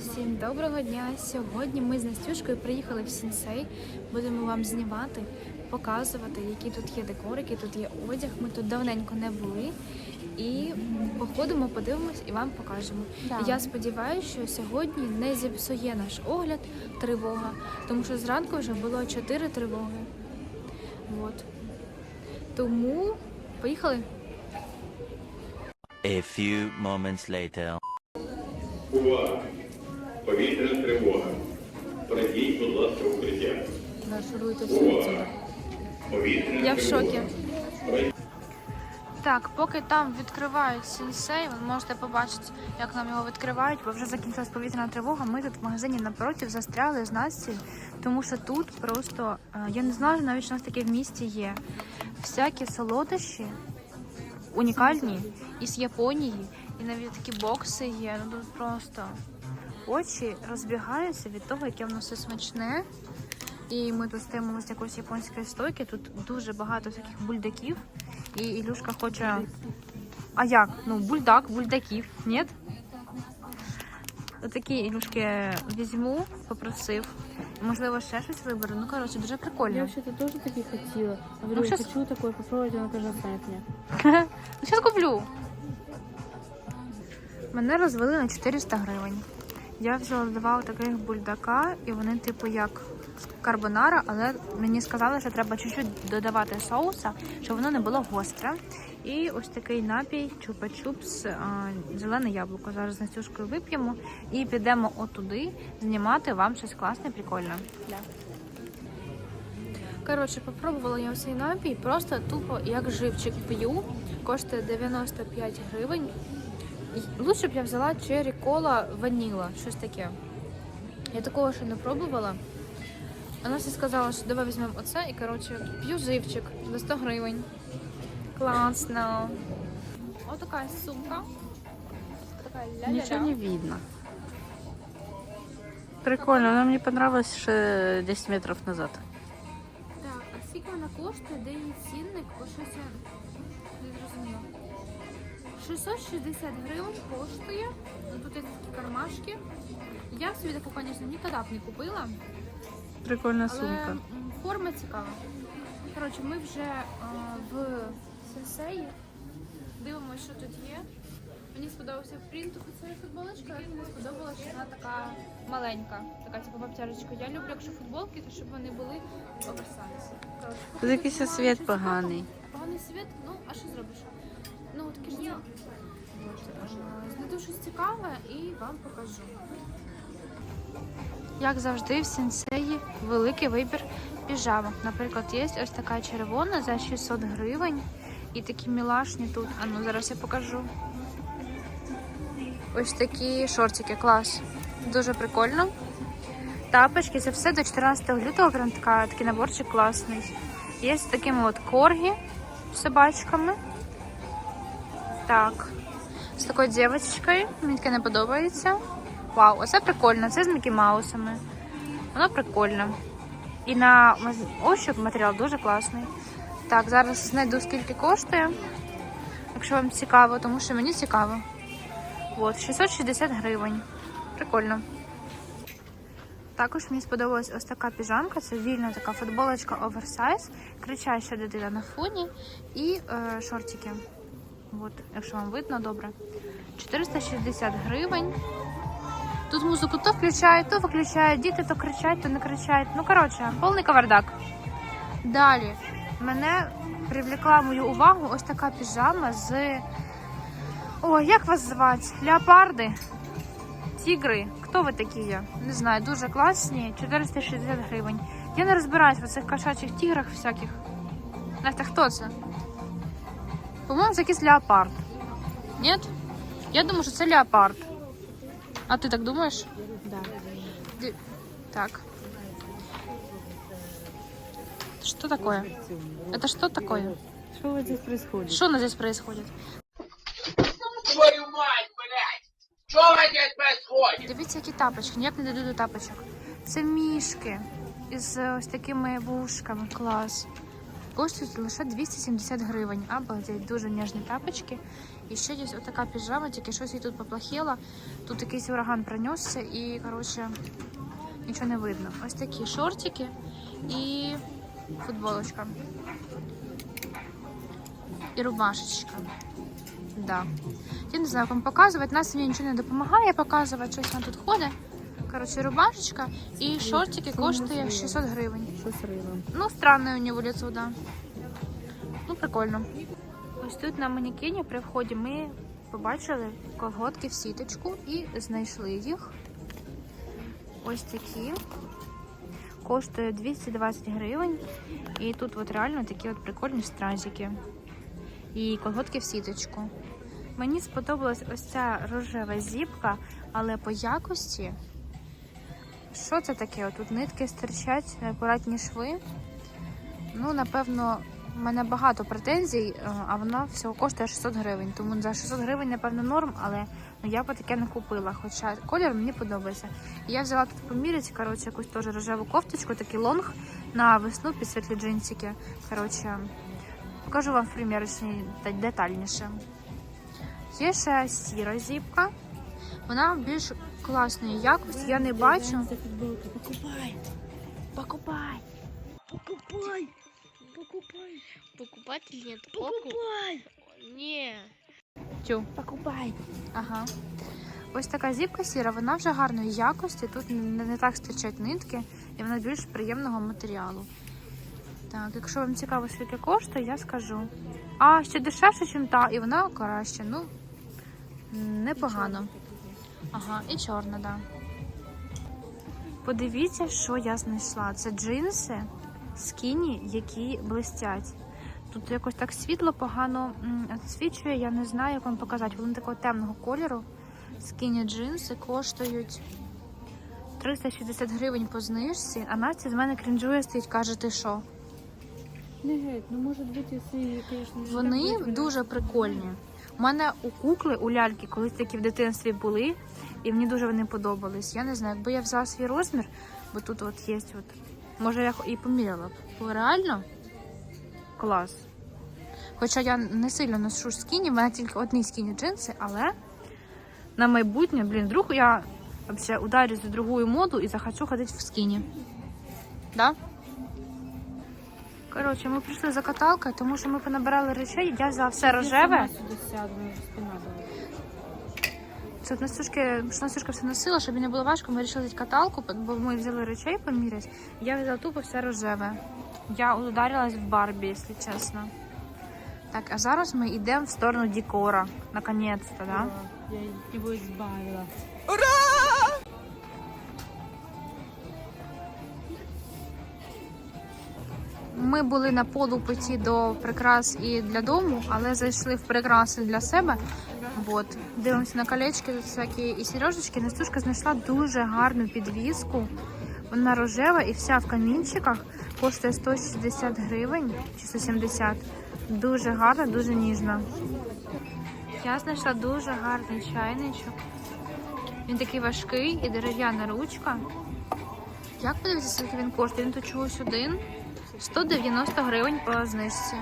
Всім доброго дня! Сьогодні ми з Настюшкою приїхали в Сінсей. Будемо вам знімати, показувати, які тут є декор, який тут є одяг. Ми тут давненько не були. І походимо, подивимось і вам покажемо. Да. Я сподіваюся, що сьогодні не зіпсує наш огляд тривога, тому що зранку вже було 4 тривоги. От. Тому поїхали. A few moments later. Увага! Повітряна тривога. Пройдіть, будь ласка, укриття. Увага! Повітряна Я в тривога. шокі. Пройдіть. Так, поки там відкривають сінсей, ви можете побачити, як нам його відкривають, бо вже закінчилась повітряна тривога. Ми тут в магазині напротив застряли з Настю, тому що тут просто е, я не знаю, навіть що у нас таке в місті є. Всякі солодощі унікальні із Японії, і навіть такі бокси є. Ну тут просто очі розбігаються від того, яке воно все смачне. І ми тут стоїмо з якоїсь японської стойки. Тут дуже багато всяких бульдаків. І Ілюшка хоче. А як? Ну, бульдак, бульдаків, ні? Отакі Ілюшки візьму, попросив. Можливо, ще щось виберу. Ну, коротше, дуже Я прикольно. вообще-то тоже такие хотела. Говорю, Ну, щас- хочу такое попробовать, она оставит мне. Ну, зараз куплю. Мене розвели на 400 гривень. Я взяла два таких бульдака, і вони, типу, як карбонара, але мені сказали, що треба чуть-чуть додавати соуса, щоб воно не було гостре. І ось такий напій чупа-чупс, а, зелене яблуко. Зараз з Настюшкою вип'ємо і підемо отуди знімати вам щось класне, прикольне. Коротше, попробувала я цей напій, просто тупо як живчик п'ю. Коштує 95 гривень. Лучше б я взяла черрі кола ваніла, щось таке. Я такого ще не пробувала. Вона все сказала, що давай візьмемо оце і коротше п'ю живчик за 100 гривень. Класно. Ось така сумка. Така ля-ля-ля. Ничего не видно. Прикольно, она мне понравилась ще 10 метров назад. Так, а скільки вона коштує? Де її цінник? Бо щось я. 660 гривень коштує. Тут є такі кармашки. Я собі таку, звісно, ніколи б не купила, Прикольна але сумка. форма цікава. Коротше, ми вже е, в сенсеї. Дивимося, що тут є. Мені сподобався принт у цієї футболочки, але мені сподобалося, що вона така маленька, така типу в обтяжечку. Я люблю, якщо футболки, то щоб вони були оверсайз. Тут якийсь світ поганий. Поганий світ, ну а що зробиш? Ну таке ж є. Щось цікаве і вам покажу. Як завжди, в сенсеї великий вибір піжамок. Наприклад, є ось така червона за 600 гривень. І такі мілашні тут. А ну зараз я покажу. Ось такі шортики, клас. Дуже прикольно. Тапочки, це все до 14 лютого, прям така, такий наборчик класний. Є з такими от коргі з собачками. Так. З такою дівчинкою. Мені таке не подобається. Вау, оце прикольно. Це з Мікі Маусами. Воно прикольно. І на ощуп матеріал дуже класний. Так, зараз знайду скільки коштує. Якщо вам цікаво, тому що мені цікаво. От, 660 гривень. Прикольно. Також мені сподобалась ось така піжамка. Це вільна така футболочка оверсайз, кричаща дитина на фоні і е, шортики. От, якщо вам видно, добре. 460 гривень. Тут музику то включають, то виключають, діти то кричать, то не кричать. Ну, коротше, повний кавардак. Далі мене привлекла мою увагу ось така піжама з. Ой, як вас звати? Леопарди? Тігри. Хто ви такі є? Не знаю, дуже класні. 460 гривень. Я не розбираюсь в цих кошачих тіграх всяких. Настя, хто це? По-моєму, це якийсь леопард. Ні? Я думаю, що це леопард. А ти так думаєш? Да. Ди- Так. Что такое? Это что такое? Что вот здесь происходит? Что у нас здесь происходит? твою мать, блядь! Что у вас здесь происходит? Дивіться, які тапочки, ніяк не дойду до тапочок. Це мішки із е, ось такими вушками. Клас. Коштують лише 270 гривень. Обалдеть, дуже ніжні тапочки. І ще є отака піжама, тільки щось їй тут поплохело. Тут якийсь ураган пронесся і, коротше, нічого не видно. Ось такі шортики і футболочка. І рубашечка. Да. Я не знаю, як вам показувати. Нас мені нічого не допомагає показувати, щось вона тут ходить. Коротше, рубашечка і шортики коштує 600 гривень. Що з рибом? Ну, странное у него лицо, да. Ну, прикольно. Ось тут на манекені при вході ми побачили колготки в сіточку і знайшли їх. Ось такі. Коштує 220 гривень. І тут от реально такі от прикольні стразики. І колготки в сіточку. Мені сподобалась ось ця рожева зіпка, але по якості. Що це таке? Тут нитки стирчать, акуратні шви. Ну, напевно, в мене багато претензій, е, а вона всього коштує 600 гривень. Тому за 600 гривень, напевно, норм, але ну, я б таке не купила. Хоча колір мені подобається. Я взяла тут поміряти, коротше, якусь теж рожеву кофточку, такий лонг на весну під світлі джинсики. Коротше, покажу вам в примірочній детальніше. Є ще сіра зіпка. Вона більш класної якості, я не бачу. Покупай. Покупай. Покупай. Покупай. Покупать или нет? Покупай. Не. Тю. Покупай. Ага. Ось така зіпка сіра, вона вже гарної якості. Тут не, не так стирчать нитки, і вона більш приємного матеріалу. Так, якщо вам цікаво, скільки коштує, я скажу. А, ще дешевше, ніж та, і вона краще. Ну, непогано. Ага, і чорна, так. Да. Подивіться, що я знайшла. Це джинси скіні, які блистять. Тут якось так світло погано відсвічує, я не знаю, як вам показати. Вони такого темного кольору. Скіні джинси коштують 360 гривень по знижці, а Настя з мене крінжує стоїть, каже, ти що? Не геть, ну може бути, якщо, звісно, Вони дуже прикольні. У мене у кукли, у ляльки, колись такі в дитинстві були, і мені дуже вони подобались. Я не знаю, якби я взяла свій розмір, бо тут от є, от, може я і поміряла б. Бо реально клас. Хоча я не сильно ношу скіні, в мене тільки одні скіні джинси, але на майбутнє, блін, вдруг я вообще ударю за другую моду і захочу ходити в скіні. Да? Коротше, ми прийшли за каталкою, тому що ми понабирали речей, я взяла все рожеве. от Настюшки, що Настюшка все носила, щоб їй не було важко, ми вирішили взяти каталку, бо ми взяли речей поміряти. Я взяла тупо все рожеве. Я ударилась в Барбі, якщо чесно. Так, а зараз ми йдемо в сторону декора. Наконець-то, да? Я його избавила. Ми були на полупуті до прикрас і для дому, але зайшли в прикраси для себе. От. Дивимося на колечки, всякі і сережечки. Настюшка знайшла дуже гарну підвіску. Вона рожева і вся в камінчиках. Коштує 160 гривень чи 170. Дуже гарна, дуже ніжна. Я знайшла дуже гарний чайничок. Він такий важкий і дерев'яна ручка. Як подивитися, скільки він коштує? Він тут чогось один. 190 гривень по знижці.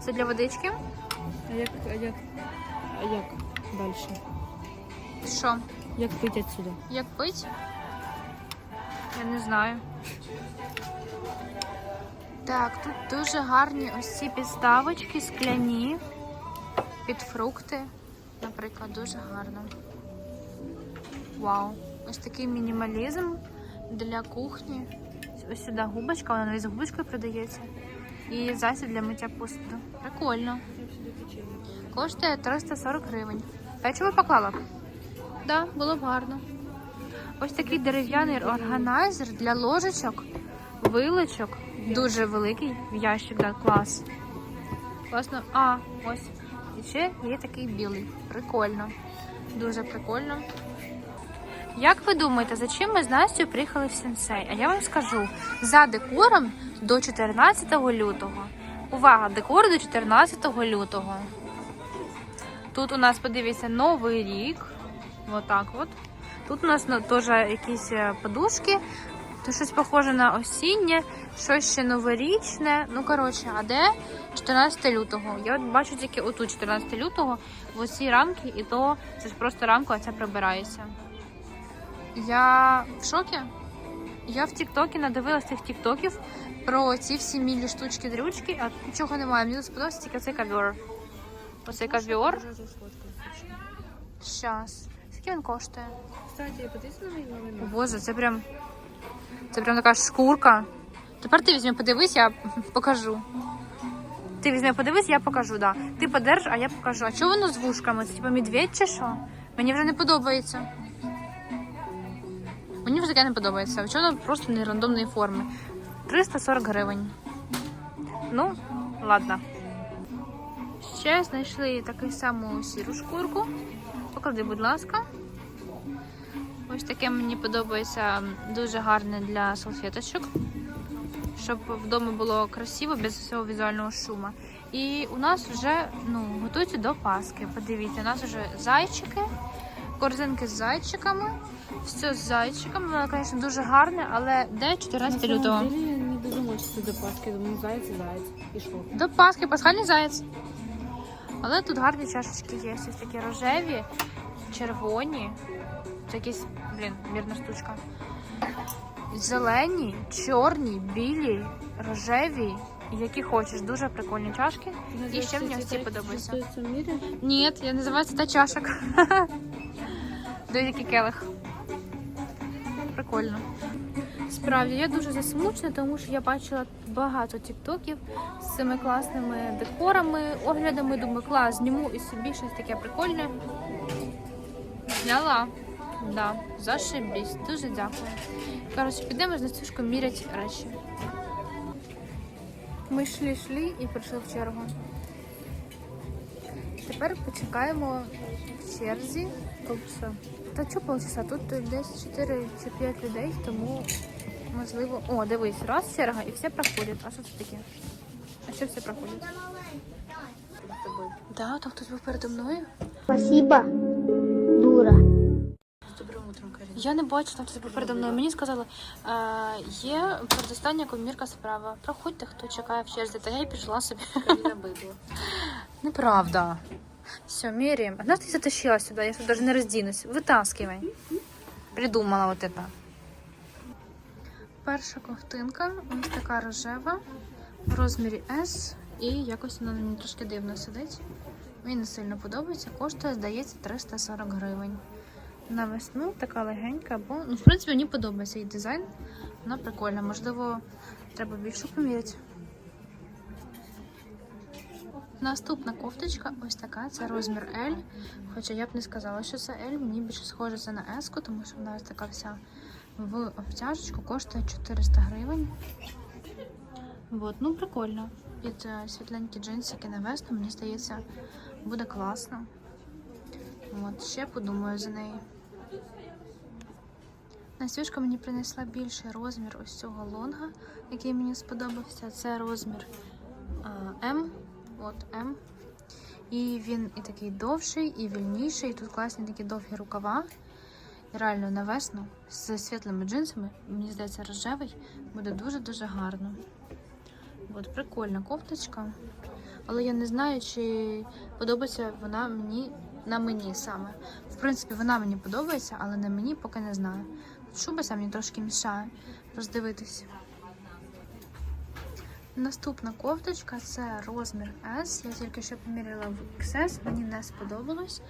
Це для водички? А як, а як, а як далі? Що? Як пити отсюда? Як пить? Я не знаю. Так, тут дуже гарні ось ці підставочки скляні під фрукти. Наприклад, дуже гарно. Вау. Ось такий мінімалізм для кухні. Ось сюди губочка, вона навіть з губочкою продається. І засіб для миття посуду. Прикольно. Коштує 340 гривень. Печиво поклала? Так, да, було б гарно. Ось такий дерев'яний органайзер для ложечок, вилочок. Дуже великий в ящик, да, клас. Класно. А, ось. І ще є такий білий. Прикольно. Дуже прикольно. Як ви думаєте, за чим ми з Настю приїхали в сенсей? А я вам скажу: за декором до 14 лютого. Увага! Декор до 14 лютого. Тут у нас, подивіться, новий рік. Отак от. Тут у нас ну, теж якісь е, подушки, То щось похоже на осіннє, щось ще новорічне. Ну, коротше, а де 14 лютого? Я от бачу тільки отут 14 лютого, в оцій рамки, і то це ж просто рамка, це прибирається. Я в шокі. Я в Тіктокі надивилась цих Тіктоків про ці всі мілі штучки дрючки, а нічого немає. Мені сподобався тільки цей ковер. Оцей ковер. Щас. Скільки він коштує? Кстати, подивись на мій О, Боже, це прям. Це прям така шкурка. Тепер ти візьми, подивись, я покажу. Ти візьми, подивись, я покажу, да. Ти подерж, а я покажу. А чого воно з вушками? Це типа медведь чи що? Мені вже не подобається. Мені вже таке не подобається. А чого просто не рандомної форми? 340 гривень. Ну, ладно. Ще знайшли таку саму сіру шкурку. Поклади, будь ласка. Ось таке мені подобається дуже гарне для салфеточок, щоб вдома було красиво, без всього візуального шуму. І у нас вже ну, готується до Пасхи. Подивіться, у нас вже зайчики, корзинки з зайчиками. Все з зайчиками. Воно, звісно, дуже гарне, але де 14 лютого? Я не додумала, що це до Пасхи, думаю, заяць і заяць. І що? До Пасхи, пасхальний заяць. Але тут гарні чашечки є, ось такі рожеві, червоні. Це якісь, блін, мірна штучка. Зелені, чорні, білі, рожеві, які хочеш. Дуже прикольні чашки. І ще мені ось ці подобаються. Ні, я називаю це та чашок. Дивіться, який келих. Прикольно. Справді, я дуже засмучена, тому що я бачила багато тіктоків з цими класними декорами, оглядами. Думаю, клас, зніму і собі щось таке прикольне. Зняла. Да, зашибісь. Дуже дякую. Коротше, підемо з Настюшкою міряти речі. Ми йшли, йшли і прийшли в чергу. Тепер почекаємо в черзі. Полчаса. Та що полчаса? Тут десь 4 чи 5 людей, тому можливо. О, дивись, раз черга і все проходять. А що це таке? А що все проходять? Да, там хтось був передо мною. Спасибо, дура. Я не бачу, там хтось був передо мною. Мені сказали, е, є передостання комірка справа. Проходьте, хто чекає в черзі. Та я й пішла собі. Неправда. Все, меряем. Одна ты затащила сюда, я что даже не разденусь. Вытаскивай. Придумала вот это. Перша ковтинка, ось така рожева, в розмірі S, і якось вона мені трошки дивно сидить. Мені не сильно подобається. Коштує, здається, 340 гривень. На весну така легенька, бо ну, в принципі мені подобається її дизайн. Вона прикольна. Можливо, треба більше поміряти. Наступна кофточка ось така, це розмір L. Хоча я б не сказала, що це L, мені більше схоже це на S, тому що вона ось така вся в обтяжечку, коштує 400 гривень. От, ну прикольно. Під світленькі джинсики на весну, мені здається, буде класно. От, ще подумаю за неї. Настюшка мені принесла більший розмір ось цього лонга, який мені сподобався. Це розмір а, М. От М. І він і такий довший, і вільніший. І тут класні такі довгі рукава. Реально на весну з світлими джинсами, мені здається, рожевий, буде дуже-дуже гарно. От, прикольна кофточка. Але я не знаю, чи подобається вона мені на мені саме. В принципі, вона мені подобається, але на мені поки не знаю. Шубася мені трошки мішає роздивитись. Наступна кофточка це розмір S. Я тільки що поміряла в XS, мені не сподобалось.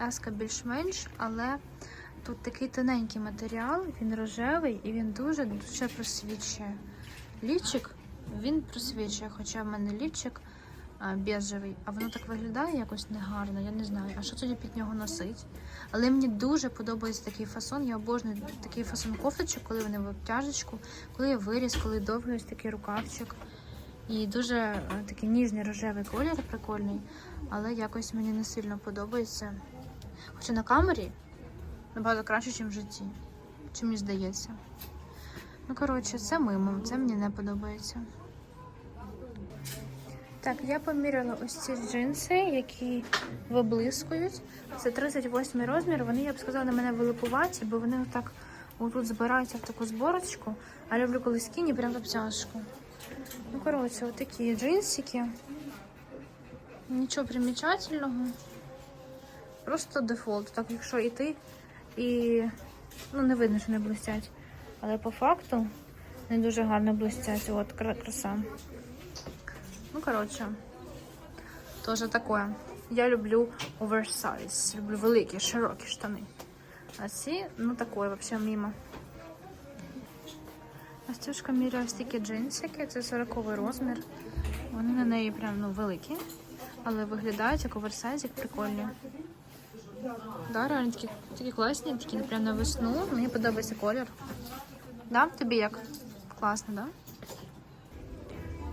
S більш-менш, але тут такий тоненький матеріал, він рожевий і він дуже дуже просвічує. Лічик він просвічує, хоча в мене лічик біжевий, а воно так виглядає якось негарно, я не знаю, а що тоді під нього носить. Але мені дуже подобається такий фасон. Я обожнюю такий фасон кофточок, коли вони в обтяжечку, коли є виріз, коли довгий ось такий рукавчик. І дуже е, такий ніжний рожевий колір прикольний, але якось мені не сильно подобається. Хоча на камері набагато краще, ніж в житті. Чи мені здається. Ну, коротше, це мимо, це мені не подобається. Так, я поміряла ось ці джинси, які виблискують. Це 38 розмір. Вони, я б сказала, на мене вилипуваті, бо вони так Отут збираються в таку зборочку, а люблю коли скіні прям в обтяжку. Ну, коротше, от такі джинсики. Нічого примічательного. Просто дефолт. Так, якщо йти і ну, не видно, що не блистять. Але по факту не дуже гарно блистять. От краса. Ну, коротше, теж таке. Я люблю оверсайз. Люблю великі, широкі штани. А ці, ну такое, вообще мимо. Настюшка міряє ось такі джинсики, це 40 розмір. Вони на неї прям ну, великі, але виглядають як оверсайз, як прикольні. Да, реально такі, такі класні, такі прям на весну. Мені подобається колір. Да? Тобі як? Класно, да?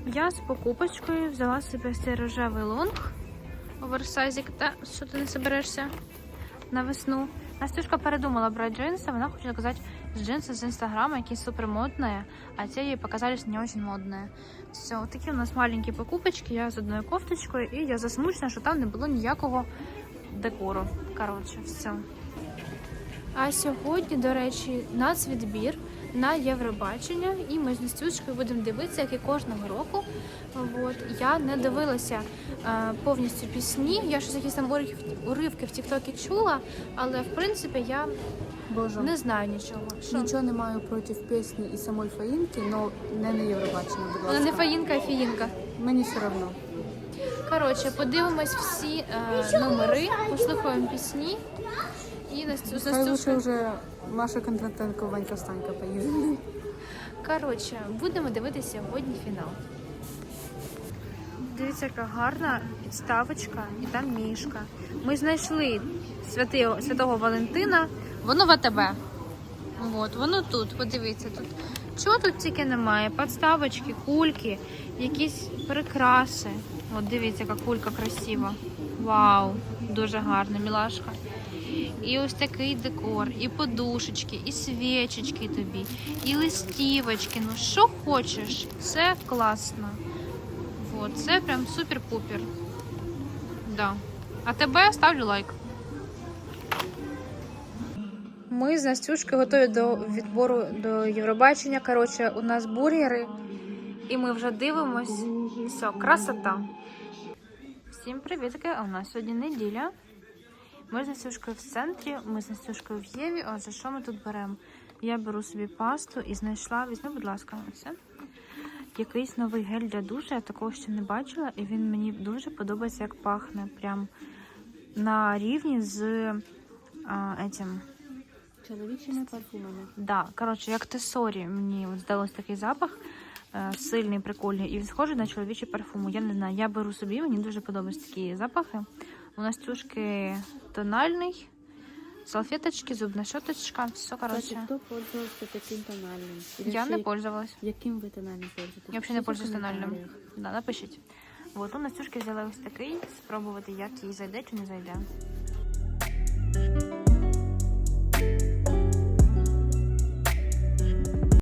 Я з покупочкою взяла собі цей рожевий лонг оверсайзик. Та що ти не соберешся на весну? Настюшка передумала брати джинсы, вона хоче заказать джинсы с инстаграма, які супер модные, а те ей показались не очень модные. Все, вот такі у нас маленькі покупочки, я з одною кофточкою, і я засмучена, що там не було ніякого декору. Коротше, все. А сьогодні, до речі, нацвідбір на Євробачення, і ми з Настюшкою будемо дивитися, як і кожного року. От. Я не дивилася е, повністю пісні. Я щось якісь там уривки- уривки в Тіктокі чула, але в принципі я Боже, не знаю нічого. Що? нічого не маю проти пісні і самої Фаїнки, але не на Євробачення, будь Вона не фаїнка, а фіїнка. Мені все одно. Коротше, подивимось всі е, номери, послухаємо пісні. І Настю, Хай лучше вже Маша Кондратенко, Ванька Станька поїде. Коротше, будемо дивитися сьогодні фінал. Дивіться, яка гарна підставочка і там мішка. Ми знайшли святого, святого Валентина. Воно в АТБ. От, воно тут, подивіться тут. Чого тут тільки немає? Подставочки, кульки, якісь прикраси. От дивіться, яка кулька красива. Вау, дуже гарна, мілашка. І ось такий декор, і подушечки, і свічечки тобі, і листівочки. Ну що хочеш, це класно. Вот, це прям супер-пупер. Да. А тебе ставлю лайк. Ми з Настюшкою готові до відбору до Євробачення. Коротше, у нас бургери, і ми вже дивимось. Все, красота. Всім привітки! А у нас сьогодні неділя. Ми з Настюшкою в центрі, ми з Настюшкою в Єві. Отже, що ми тут беремо? Я беру собі пасту і знайшла. Візьми, будь ласка, оце. Якийсь новий гель для душу, я такого ще не бачила, і він мені дуже подобається, як пахне. Прям на рівні з а, етім. Чоловічими парфумами. Да, коротше, як тесорі, мені от здалось такий запах. е, Сильний, прикольний, і він схожий на чоловічі парфуми. Я не знаю, я беру собі, мені дуже подобаються такі запахи. У Настюшки тональний, салфеточки, зубна щоточка, все коротше. Хто пользувався таким тональним? Или Я не пользовалась. Яким ви тональним пользуєтесь? Я взагалі не пользуюсь тональним. Да, напишіть. От у Настюшки взяла ось такий, спробувати, як їй зайде чи не зайде.